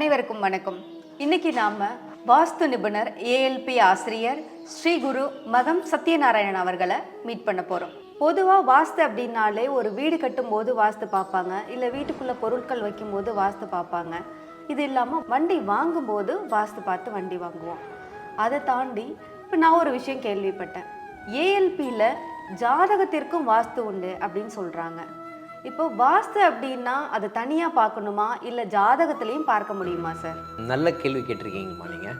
அனைவருக்கும் வணக்கம். இன்னைக்கு நாம வாஸ்து நிபுணர் ஏஎல்பி ஆசிரியர் ஸ்ரீ குரு மகம் சத்யநாராயணன் அவர்களை மீட் பண்ண போறோம். பொதுவாக வாஸ்து அப்படின்னாலே ஒரு வீடு கட்டும்போது வாஸ்து பார்ப்பாங்க இல்லை வீட்டுக்குள்ள பொருட்கள் வைக்கும்போது வாஸ்து பார்ப்பாங்க. இது இல்லாமல் வண்டி வாங்கும்போது வாஸ்து பார்த்து வண்டி வாங்குவோம். அதை தாண்டி இப்போ நான் ஒரு விஷயம் கேள்விப்பட்டேன். ஏஎல்பியில் ஜாதகத்திற்கும் வாஸ்து உண்டு அப்படின்னு சொல்கிறாங்க இப்போ வாஸ்து அப்படின்னா அதை தனியாக பார்க்கணுமா? இல்லை ஜாதகத்திலையும் பார்க்க முடியுமா சார் நல்ல கேள்வி கேட்டிருக்கீங்கம்மா நீங்கள்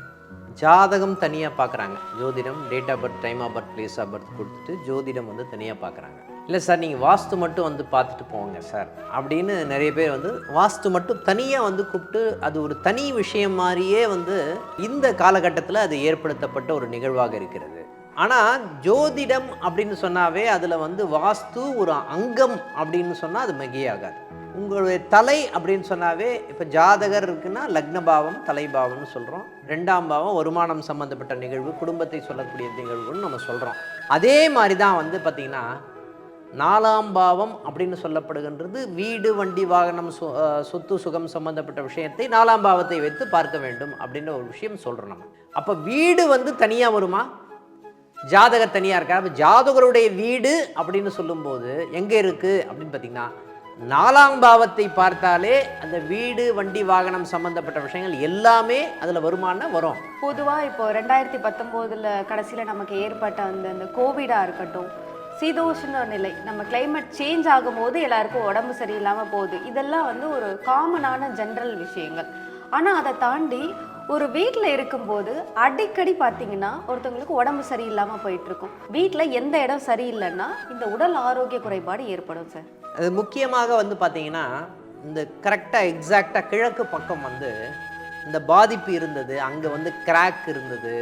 ஜாதகம் தனியாக பார்க்குறாங்க. ஜோதிடம் date of birth time of birth place of birth கொடுத்துட்டு ஜோதிடம் வந்து தனியாக பார்க்குறாங்க. இல்லை சார் நீங்கள் வாஸ்து மட்டும் வந்து பார்த்துட்டு போங்க சார் அப்படின்னு நிறைய பேர் வந்து வாஸ்து மட்டும் தனியாக வந்து கூப்பிட்டு அது ஒரு தனி விஷயம் மாதிரியே வந்து இந்த காலகட்டத்தில் அது ஏற்படுத்தப்பட்ட ஒரு நிகழ்வாக இருக்கிறது. ஆனால் ஜோதிடம் அப்படின்னு சொன்னாவே அதில் வந்து வாஸ்து ஒரு அங்கம் அப்படின்னு சொன்னால் அது மிகையாகாது. உங்களுடைய தலை அப்படின்னு சொன்னாவே இப்போ ஜாதகர் இருக்குன்னா லக்னபாவம் தலைபாவம்னு சொல்கிறோம் ரெண்டாம் பாவம் வருமானம் சம்மந்தப்பட்ட நிகழ்வு குடும்பத்தை சொல்லக்கூடிய நிகழ்வுன்னு நம்ம சொல்கிறோம் அதே மாதிரி தான் வந்து பார்த்திங்கன்னா நாலாம் பாவம் அப்படின்னு சொல்லப்படுகின்றது வீடு வண்டி வாகனம் சொத்து சுகம் சம்பந்தப்பட்ட விஷயத்தை நாலாம் பாவத்தை வைத்து பார்க்க வேண்டும் அப்படின்ற ஒரு விஷயம் சொல்கிறோம் நம்ம. அப்போ வீடு வந்து தனியாக வருமா? ஜாதகர் தனியாக இருக்கா அப்போ ஜாதகருடைய வீடு அப்படின்னு சொல்லும்போது எங்கே இருக்குது அப்படின்னு பார்த்தீங்கன்னா நாலாம் பாவத்தை பார்த்தாலே அந்த வீடு வண்டி வாகனம் சம்பந்தப்பட்ட விஷயங்கள் எல்லாமே அதில் வருமானம் வரும். பொதுவாக இப்போ ரெண்டாயிரத்தி பத்தொம்போதில் கடைசியில் நமக்கு ஏற்பட்ட அந்த அந்த கோவிடாக இருக்கட்டும் சீதோஷ்ண நிலை நம்ம கிளைமேட் சேஞ்ச் ஆகும்போது எல்லாருக்கும் உடம்பு சரியில்லாமல் போகுது. இதெல்லாம் வந்து ஒரு காமனான ஜென்ரல் விஷயங்கள். ஆனால் அதை தாண்டி ஒரு வீட்டில் இருக்கும்போது அடிக்கடி பார்த்தீங்கன்னா ஒருத்தவங்களுக்கு உடம்பு சரியில்லாமல் போயிட்டுருக்கும். வீட்டில் எந்த இடம் சரியில்லைன்னா இந்த உடல் ஆரோக்கிய குறைபாடு ஏற்படும் சார். அது முக்கியமாக வந்து பார்த்தீங்கன்னா இந்த கரெக்டாக எக்ஸாக்டாக கிழக்கு பக்கம் வந்து இந்த பாதிப்பு இருந்தது அங்கே வந்து கிராக் இருந்தது.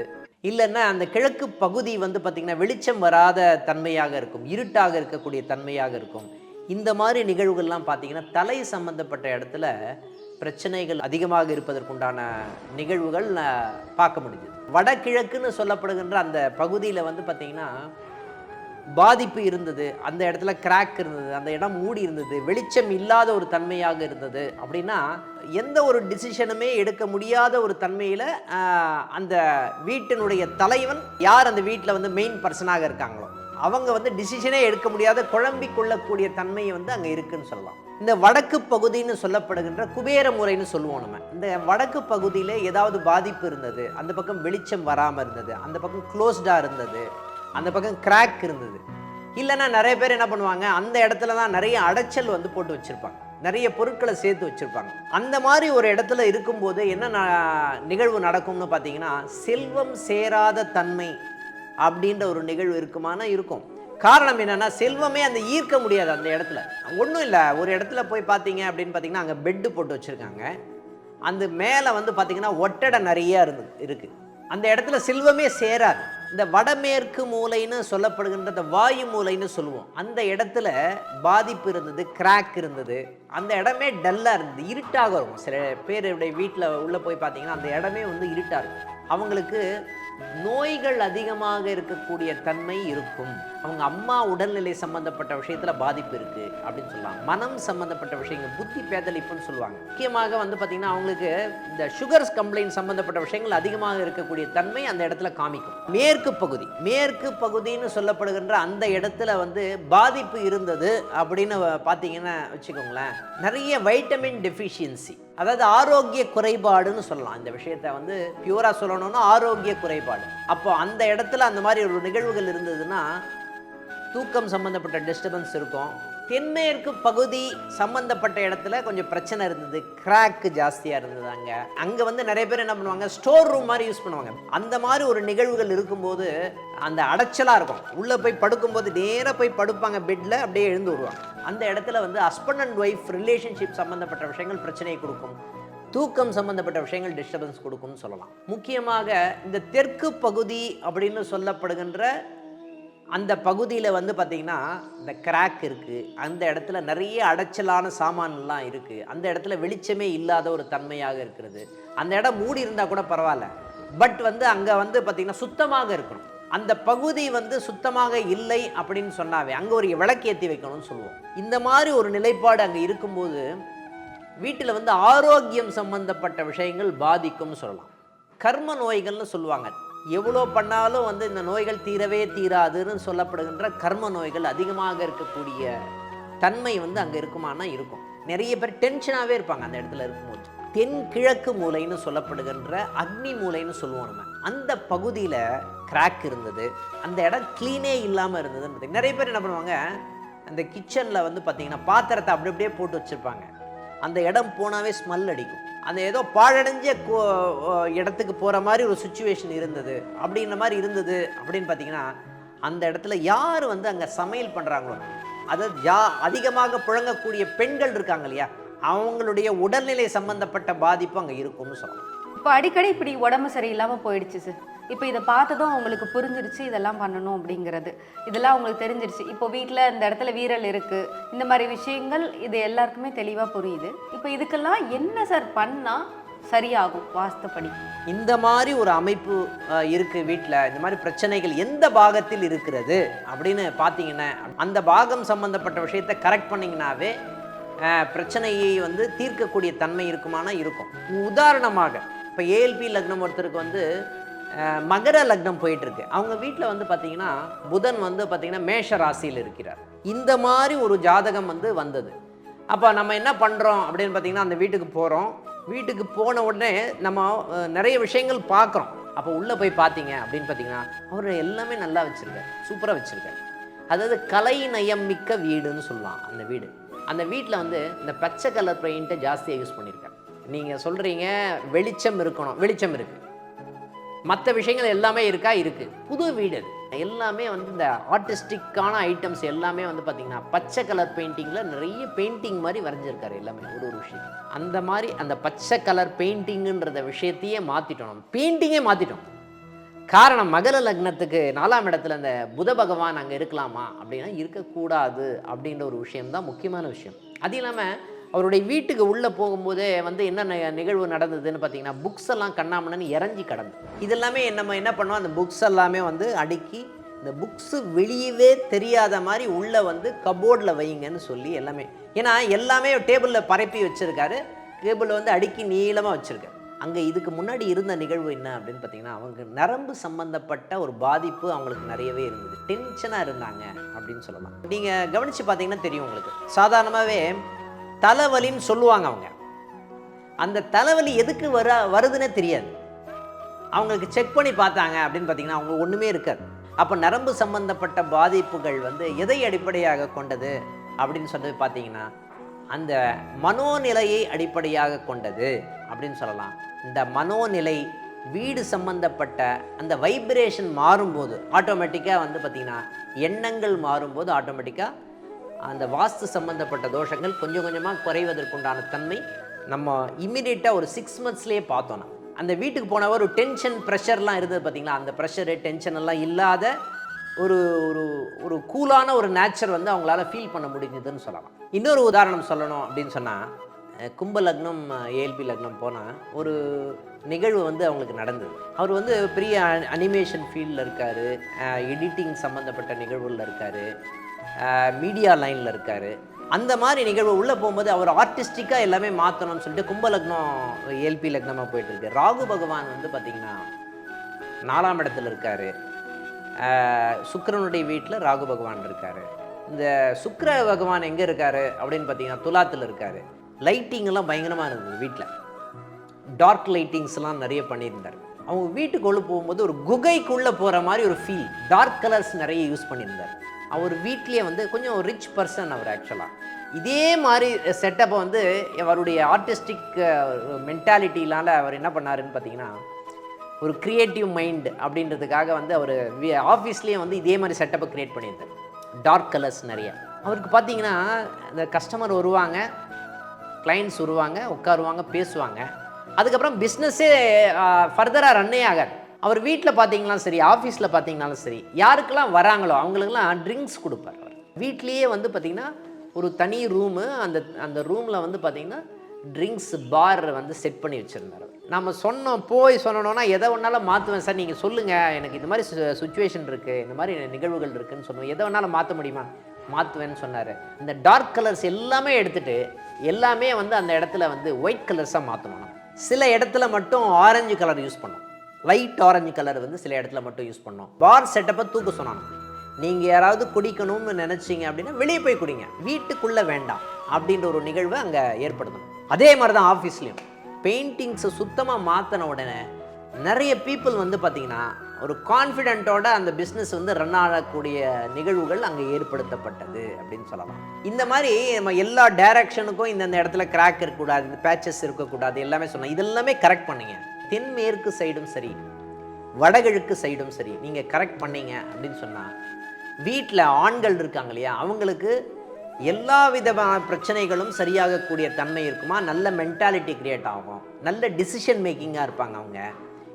இல்லைன்னா அந்த கிழக்கு பகுதி வந்து பார்த்திங்கன்னா வெளிச்சம் வராத தன்மையாக இருக்கும் இருட்டாக இருக்கக்கூடிய தன்மையாக இருக்கும். இந்த மாதிரி நிகழ்வுகள்லாம் பார்த்திங்கன்னா தலை சம்பந்தப்பட்ட இடத்துல பிரச்சனைகள் அதிகமாக இருப்பதற்குண்டான நிகழ்வுகள் நான் பார்க்க முடிஞ்சது. வடகிழக்குன்னு சொல்லப்படுகின்ற அந்த பகுதியில் வந்து பார்த்திங்கன்னா பாதிப்பு இருந்தது அந்த இடத்துல கிராக் இருந்தது அந்த இடம் மூடி இருந்தது வெளிச்சம் இல்லாத ஒரு தன்மையாக இருந்தது அப்படின்னா எந்த ஒரு டிசிஷனுமே எடுக்க முடியாத ஒரு தன்மையில் அந்த வீட்டினுடைய தலைவன் யார் அந்த வீட்டில் வந்து மெயின் பர்சனாக இருக்காங்களோ? அவங்க வந்து டிசிஷனே எடுக்க முடியாத குழம்பி கொள்ளக்கூடிய தன்மையை வந்து அங்கே இருக்குன்னு சொல்லலாம். இந்த வடக்கு பகுதின்னு சொல்லப்படுகின்ற குபேர முறைன்னு சொல்லுவோம் நம்ம. இந்த வடக்கு பகுதியில் ஏதாவது பாதிப்பு இருந்தது அந்த பக்கம் வெளிச்சம் வராமல் இருந்தது அந்த பக்கம் க்ளோஸ்டாக இருந்தது அந்த பக்கம் கிராக் இருந்தது. இல்லைன்னா நிறைய பேர் என்ன பண்ணுவாங்க அந்த இடத்துல தான் நிறைய அடைச்சல் வந்து போட்டு வச்சுருப்பாங்க. நிறைய பொருட்களை சேர்த்து வச்சுருப்பாங்க. அந்த மாதிரி ஒரு இடத்துல இருக்கும்போது என்ன ந- நிகழ்வு நடக்கும்னு பார்த்தீங்கன்னா செல்வம் சேராத தன்மை அப்படின்ற ஒரு நிகழ்வு இருக்குமானா இருக்கும். காரணம் என்னன்னா செல்வமே அந்த ஈர்க்க முடியாது அந்த இடத்துல. ஒன்றும் இல்லை ஒரு இடத்துல போய் பார்த்தீங்க அப்படின்னு பார்த்தீங்கன்னா அங்கே பெட்டு போட்டு வச்சுருக்காங்க. அந்த மேலே வந்து பார்த்தீங்கன்னா ஒட்டடை நிறையா இருந்து இருக்குது அந்த இடத்துல செல்வமே சேராது. இந்த வடமேற்கு மூலைன்னு சொல்லப்படுகின்ற இந்த வாயு மூலைன்னு சொல்லுவோம். அந்த இடத்துல பாதிப்பு இருந்தது கிராக் இருந்தது. அந்த இடமே டல்லாக இருந்தது இருட்டாக இருக்கும். சில பேருடைய வீட்டில் உள்ளே போய் பார்த்தீங்கன்னா அந்த இடமே வந்து இருட்டாக இருக்கும். அவங்களுக்கு நோய்கள் அதிகமாக இருக்கக்கூடிய தன்மை இருக்கும். அவங்க அம்மா உடல்நிலை சம்பந்தப்பட்ட விஷயத்துல பாதிப்பு இருக்கு அப்படின்னு சொல்லலாம். மனம் சம்பந்தப்பட்ட விஷயங்கள் புத்தி பேதலிப்புன்னு சொல்லுவாங்க. முக்கியமாக வந்து பார்த்தீங்கன்னா அவங்களுக்கு இந்த சுகர்ஸ் கம்ப்ளைண்ட் சம்பந்தப்பட்ட விஷயங்கள் அதிகமாக இருக்கக்கூடிய தன்மை அந்த இடத்துல காமிக்கும். மேற்கு பகுதி மேற்கு பகுதின்னு சொல்லப்படுகின்ற அந்த இடத்துல வந்து பாதிப்பு இருந்தது அப்படின்னு பார்த்தீங்கன்னா வச்சுக்கோங்களேன். நிறைய வைட்டமின் டெஃபிஷியன்சி அதாவது ஆரோக்கிய குறைபாடுன்னு சொல்லலாம். இந்த விஷயத்தை வந்து பியூராக சொல்லணும்னா ஆரோக்கிய குறைபாடு. அப்போ அந்த இடத்துல அந்த மாதிரி ஒரு நிகழ்வுகள் இருந்ததுன்னா தூக்கம் சம்பந்தப்பட்ட டிஸ்டர்பன்ஸ் இருக்கும். தென்மேற்கு பகுதி சம்பந்தப்பட்ட இடத்துல கொஞ்சம் பிரச்சனை இருந்தது. கிராக் ஜாஸ்தியாக இருந்தது அங்கே. அங்கே வந்து நிறைய பேர் என்ன பண்ணுவாங்க? ஸ்டோர் ரூம் மாதிரி யூஸ் பண்ணுவாங்க. அந்த மாதிரி ஒரு நிகழ்வுகள் இருக்கும்போது அந்த அடைச்சலாக இருக்கும். உள்ளே போய் படுக்கும்போது நேராக போய் படுப்பாங்க. பெட்டில் அப்படியே எழுந்து விடுவாங்க அந்த இடத்துல வந்து ஹஸ்பண்ட் அண்ட் ஒய்ஃப் ரிலேஷன்ஷிப் சம்மந்தப்பட்ட விஷயங்கள் பிரச்சனையை கொடுக்கும். தூக்கம் சம்மந்தப்பட்ட விஷயங்கள் டிஸ்டர்பன்ஸ் கொடுக்கும்னு சொல்லலாம். முக்கியமாக இந்த தெற்கு பகுதி அப்படின்னு சொல்லப்படுகின்ற அந்த பகுதியில் வந்து பார்த்திங்கன்னா இந்த கிராக் இருக்குது அந்த இடத்துல நிறைய அடைச்சலான சாமான்லாம் இருக்குது அந்த இடத்துல வெளிச்சமே இல்லாத ஒரு தன்மையாக இருக்கிறது. அந்த இடம் மூடி இருந்தால் கூட பரவாயில்ல. பட் வந்து அங்கே வந்து பார்த்திங்கன்னா சுத்தமாக இருக்கணும். அந்த பகுதி வந்து சுத்தமாக இல்லை அப்படின்னு சொன்னாவே அங்கே ஒரு விளக்கேற்றி வைக்கணும்னு சொல்லுவோம். இந்த மாதிரி ஒரு நிலைப்பாடு அங்கே இருக்கும்போது வீட்டில் வந்து ஆரோக்கியம் சம்பந்தப்பட்ட விஷயங்கள் பாதிக்கும்னு சொல்லலாம். கர்ம நோய்கள்னு சொல்லுவாங்க. எவ்வளோ பண்ணாலும் வந்து இந்த நோய்கள் தீரவே தீராதுன்னு சொல்லப்படுகின்ற கர்ம நோய்கள் அதிகமாக இருக்கக்கூடிய தன்மை வந்து அங்கே இருக்குமானா இருக்கும். நிறைய பேர் டென்ஷனாகவே இருப்பாங்க அந்த இடத்துல இருக்கும்போது. தென் கிழக்கு மூலைன்னு சொல்லப்படுகின்ற அக்னி மூலைன்னு சொல்லுவோம் நம்ம. அந்த பகுதியில் கிராக் இருந்தது. அந்த இடம் க்ளீனே இல்லாமல் இருந்ததுன்னு பார்த்தீங்கன்னா நிறைய பேர் என்ன பண்ணுவாங்க அந்த கிச்சனில் வந்து பார்த்தீங்கன்னா பாத்திரத்தை அப்படி அப்படியே போட்டு வச்சுருப்பாங்க. அந்த இடம் போனாவே ஸ்மெல் அடிக்கும். அந்த ஏதோ பாழடைஞ்ச கோ- இடத்துக்கு போகிற மாதிரி ஒரு சுச்சுவேஷன் இருந்தது. அப்படின்ற மாதிரி இருந்தது அப்படின்னு பார்த்தீங்கன்னா அந்த இடத்துல யார் வந்து அங்கே சமையல் பண்ணுறாங்களோ அதாவது யா அதிகமாக புழங்கக்கூடிய பெண்கள் இருக்காங்க இல்லையா அவங்களுடைய உடல்நிலை சம்பந்தப்பட்ட பாதிப்பு அங்கே இருக்கும்னு சொல்லலாம். இப்போ அடிக்கடி இப்படி உடம்பு சரியில்லாமல் போயிடுச்சு சார் இப்போ இதை பார்த்ததும் அவங்களுக்கு புரிஞ்சிருச்சு இதெல்லாம் பண்ணணும் அப்படிங்கிறது. இதெல்லாம் அவங்களுக்கு தெரிஞ்சிருச்சு. இப்போ வீட்டில் இந்த இடத்துல வீரல் இருக்குது இந்த மாதிரி விஷயங்கள் இது எல்லாருக்குமே தெளிவாக புரியுது. இப்போ இதுக்கெல்லாம் என்ன சார் பண்ணால் சரியாகும் வாஸ்துப்படி? இந்த மாதிரி ஒரு அமைப்பு இருக்குது வீட்டில் இந்த மாதிரி பிரச்சனைகள் எந்த பாகத்தில் இருக்கிறது அப்படின்னு பார்த்தீங்கன்னா அந்த பாகம் சம்மந்தப்பட்ட விஷயத்தை கரெக்ட் பண்ணிங்கனாவே பிரச்சனையை வந்து தீர்க்கக்கூடிய தன்மை இருக்குமானா இருக்கும். உதாரணமாக இப்போ ஏஎல்பி லக்னம் ஒருத்தருக்கு வந்து மகர லக்னம் போயிட்டுருக்கு. அவங்க வீட்டில் வந்து பார்த்தீங்கன்னா புதன் வந்து பார்த்தீங்கன்னா மேஷ ராசியில் இருக்கிறார். இந்த மாதிரி ஒரு ஜாதகம் வந்து வந்தது. அப்போ நம்ம என்ன பண்ணுறோம் அப்படின்னு பார்த்தீங்கன்னா அந்த வீட்டுக்கு போகிறோம் வீட்டுக்கு போன உடனே நம்ம நிறைய விஷயங்கள் பார்க்குறோம் அப்போ உள்ளே போய் பார்த்தீங்க அப்படின்னு பார்த்தீங்கன்னா அவர் எல்லாமே நல்லா வச்சுருக்காரு. சூப்பராக வச்சுருக்காரு. அதாவது கலை நயம் மிக்க வீடுன்னு சொல்லலாம் அந்த வீடு. அந்த வீட்டில் வந்து இந்த பச்சை கலர் பெயிண்ட்டை ஜாஸ்தியாக யூஸ் பண்ணியிருக்கேன் நீங்கள் சொல்கிறீங்க வெளிச்சம் இருக்கணும். வெளிச்சம் இருக்குது மற்ற விஷயங்கள் எல்லாமே இருக்கா? இருக்குது புது வீடு அது. எல்லாமே வந்து இந்த ஆர்டிஸ்டிக்கான ஐட்டம்ஸ் எல்லாமே வந்து பார்த்திங்கன்னா பச்சை கலர் பெயிண்டிங்கில் நிறைய பெயிண்டிங் மாதிரி வரைஞ்சிருக்காரு எல்லாமே ஒரு ஒரு விஷயம். அந்த மாதிரி அந்த பச்சை கலர் பெயிண்டிங்குன்றத விஷயத்தையே மாற்றிட்டோம் நம்ம. பெயிண்டிங்கே மாற்றிட்டோம் காரணம் மகர லக்னத்துக்கு நாலாம் இடத்துல அந்த புத பகவான் அங்கே இருக்கலாமா? அப்படின்னா இருக்கக்கூடாது அப்படின்ற ஒரு விஷயம்தான் முக்கியமான விஷயம். அது இல்லாமல் அவருடைய வீட்டுக்கு உள்ளே போகும்போதே வந்து என்ன நிகழ்வு நடந்ததுன்னு பார்த்தீங்கன்னா புக்ஸ் எல்லாம் கண்ணாமண்ணன்னு இறஞ்சி கிடந்து. இதெல்லாமே நம்ம என்ன பண்ணோம்? அந்த புக்ஸ் எல்லாமே வந்து அடுக்கி இந்த புக்ஸு வெளியவே தெரியாத மாதிரி உள்ளே வந்து கபோர்டில் வைங்கன்னு சொல்லி எல்லாமே. ஏன்னா எல்லாமே டேபிளில் பரப்பி வச்சுருக்காரு. டேபிளில் வந்து அடுக்கி நீளமாக வச்சுருக்காரு. அங்கே இதுக்கு முன்னாடி இருந்த நிகழ்வு என்ன அப்படின்னு பார்த்தீங்கன்னா அவங்க நரம்பு சம்மந்தப்பட்ட ஒரு பாதிப்பு அவங்களுக்கு நிறையவே இருந்தது. டென்ஷனாக இருந்தாங்க அப்படின்னு சொல்லலாம். நீங்கள் கவனித்து பார்த்தீங்கன்னா தெரியும் உங்களுக்கு. சாதாரணமாகவே தலைவலின்னு சொல்லுவாங்க அவங்க. அந்த தலைவலி எதுக்கு வர வருதுன்னே தெரியாது. அவங்களுக்கு செக் பண்ணி பார்த்தாங்க அப்படின்னு பார்த்தீங்கன்னா அவங்க ஒன்றுமே இருக்காது. அப்போ நரம்பு சம்பந்தப்பட்ட பாதிப்புகள் வந்து எதை அடிப்படையாக கொண்டது அப்படின்னு சொன்னது பார்த்தீங்கன்னா அந்த மனோநிலையை அடிப்படையாக கொண்டது அப்படின்னு சொல்லலாம். இந்த மனோநிலை வீடு சம்பந்தப்பட்ட அந்த வைப்ரேஷன் மாறும்போது ஆட்டோமேட்டிக்காக வந்து பார்த்திங்கன்னா எண்ணங்கள் மாறும்போது ஆட்டோமேட்டிக்காக அந்த வாஸ்து சம்பந்தப்பட்ட தோஷங்கள் கொஞ்சம் கொஞ்சமாக குறைவதற்குண்டான தன்மை நம்ம இம்மிடியேட்டாக ஒரு சிக்ஸ் மந்த்ஸ்லேயே பார்த்தோன்னா அந்த வீட்டுக்கு போனவர் ஒரு டென்ஷன் ப்ரெஷர்லாம் இருந்தது பார்த்தீங்களா அந்த ப்ரெஷரு டென்ஷன் எல்லாம் இல்லாத ஒரு ஒரு ஒரு கூலான ஒரு நேச்சர் வந்து அவங்களால ஃபீல் பண்ண முடிஞ்சதுன்னு சொல்லலாம். இன்னொரு உதாரணம் சொல்லணும் அப்படின்னு சொன்னால் கும்ப லக்னம் ஏல்பி லக்னம் போனால் ஒரு நிகழ்வு வந்து அவங்களுக்கு நடந்தது. அவர் வந்து பெரிய அனிமேஷன் ஃபீல்டில் இருக்கார் எடிட்டிங் சம்மந்தப்பட்ட நிகழ்வுகளில் இருக்கார். மீடியா லைனில் இருக்கார். அந்த மாதிரி நிகழ்வு உள்ளே போகும்போது அவர் ஆர்டிஸ்டிக்காக எல்லாமே மாற்றணும்னு சொல்லிட்டு கும்பலக்னம் எல்பி ஏல்பி லக்னமாக போயிட்டுருக்கு. ராகு பகவான் வந்து பார்த்திங்கன்னா நாலாம் இடத்துல இருக்கார். சுக்கரனுடைய வீட்டில் ராகு பகவான் இருக்கார். இந்த சுக்கர பகவான் எங்கே இருக்கார் அப்படின்னு பார்த்தீங்கன்னா துலாத்தில் இருக்கார். லைட்டிங்கெல்லாம் பயங்கரமாக இருந்தது வீட்டில் டார்க் லைட்டிங்ஸ்லாம் நிறைய பண்ணியிருந்தார். அவங்க வீட்டுக்குள்ளே போகும்போது ஒரு குகைக்குள்ளே போகிற மாதிரி ஒரு ஃபீல் டார்க் கலர்ஸ் நிறைய யூஸ் பண்ணியிருந்தார். அவர் வீட்லேயே வந்து கொஞ்சம் ரிச் பர்சன் அவர் ஆக்சுவலாக இதே மாதிரி செட்டப்பை வந்து அவருடைய ஆர்டிஸ்டிக் மென்டாலிட்டினால அவர் என்ன பண்ணாருன்னு பார்த்தீங்கன்னா ஒரு க்ரியேட்டிவ் மைண்ட் அப்படின்றதுக்காக வந்து அவர் ஆஃபீஸ்லேயே வந்து இதே மாதிரி செட்டப்பை க்ரியேட் பண்ணியிருந்தார். டார்க் கலர்ஸ் நிறைய. அவருக்கு பார்த்தீங்கன்னா இந்த கஸ்டமர் வருவாங்க கிளைண்ட்ஸ் வருவாங்க உட்காருவாங்க பேசுவாங்க. அதுக்கப்புறம் பிஸ்னஸே ஃபர்தராக ரன்னே ஆகாது. அவர் வீட்டில் பார்த்தீங்கனாலும் சரி ஆஃபீஸில் பார்த்தீங்கனாலும் சரி யாருக்கெல்லாம் வராங்களோ அவங்களுக்கெல்லாம் ட்ரிங்க்ஸ் கொடுப்பார் அவர். வீட்லேயே வந்து பார்த்திங்கன்னா ஒரு தனி ரூமு அந்த அந்த ரூமில் வந்து பார்த்திங்கன்னா ட்ரிங்க்ஸ் பார் வந்து செட் பண்ணி வச்சுருந்தார் நம்ம சொன்னோம் போய் சொன்னோன்னா எதை ஒன்றாலும் மாற்றுவேன் சார் நீங்கள் சொல்லுங்கள் எனக்கு இந்த மாதிரி சுச்சுவேஷன் இருக்குது இந்த மாதிரி நிகழ்வுகள் இருக்குதுன்னு சொன்னோம். எதை வேணாலும் மாற்ற முடியுமா? மாற்றுவேன்னு சொன்னார். இந்த டார்க் கலர்ஸ் எல்லாமே எடுத்துகிட்டு எல்லாமே வந்து அந்த இடத்துல வந்து ஒயிட் கலர்ஸாக மாற்றணும் சில இடத்துல மட்டும் ஆரஞ்சு கலர் யூஸ் பண்ணோம். லைட் ஆரஞ்சு கலர் வந்து சில இடத்துல மட்டும் யூஸ் பண்ணோம். பார் செட்டப்பை தூக்க சொன்னாங்க. நீங்கள் யாராவது குடிக்கணும்னு நினச்சிங்க அப்படின்னா வெளியே போய் குடிங்க. வீட்டுக்குள்ளே வேண்டாம் அப்படின்ற ஒரு நிகழ்வை அங்கே ஏற்படுத்தணும். அதே மாதிரி தான் ஆஃபீஸ்லேயும் பெயிண்டிங்ஸை சுத்தமாக மாற்றின உடனே நிறைய பீப்புள் வந்து பார்த்திங்கன்னா ஒரு கான்ஃபிடென்ட்டோட அந்த பிஸ்னஸ் வந்து ரன் ஆகக்கூடிய நிகழ்வுகள் அங்கே ஏற்படுத்தப்பட்டது அப்படின்னு சொல்லலாம். இந்த மாதிரி நம்ம எல்லா டைரக்ஷனுக்கும் இந்தந்த இடத்துல கிராக் இருக்கக்கூடாது இந்த பேச்சஸ் இருக்கக்கூடாது எல்லாமே சொன்னோம் இதெல்லாமே கரெக்ட் பண்ணுங்க. தென்மேற்கு சைடும் சரி வடகிழக்கு சைடும் சரி நீங்கள் கரெக்ட் பண்ணீங்க அப்படின்னு சொன்னால் வீட்டில் ஆண்கள் இருக்காங்க இல்லையா அவங்களுக்கு எல்லா விதமான பிரச்சனைகளும் சரியாகக்கூடிய தன்மை இருக்குமா? நல்ல மென்டாலிட்டி க்ரியேட் ஆகும். நல்ல டிசிஷன் மேக்கிங்காக இருப்பாங்க அவங்க.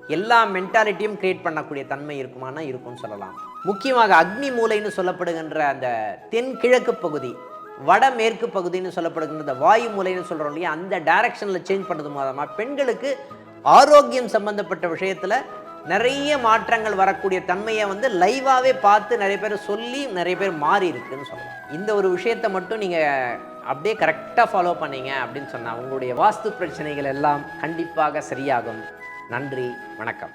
எல்லா மென்டாலிட்டியும் கிரியேட் பண்ணக்கூடிய தன்மை இருக்குமானா இருக்கும்னு சொல்லலாம். முக்கியமாக அக்னி மூலைன்னு சொல்லப்படுகின்ற அந்த தென்கிழக்கு பகுதி வடமேற்கு பகுதின்னு சொல்லப்படுகின்ற இந்த வாயு மூலைன்னு சொல்கிறோம் இல்லையா அந்த டைரக்ஷனில் சேஞ்ச் பண்ணது மூலமாக பெண்களுக்கு ஆரோக்கியம் சம்பந்தப்பட்ட விஷயத்தில் நிறைய மாற்றங்கள் வரக்கூடிய தன்மையை வந்து லைவாகவே பார்த்து நிறைய பேர் சொல்லி நிறைய பேர் மாறி இருக்குன்னு சொல்லலாம். இந்த ஒரு விஷயத்தை மட்டும் நீங்கள் அப்படியே கரெக்டாக ஃபாலோ பண்ணீங்க அப்படின்னு சொன்னால் உங்களுடைய வாஸ்து பிரச்சனைகள் எல்லாம் கண்டிப்பாக சரியாகும். நன்றி வணக்கம்.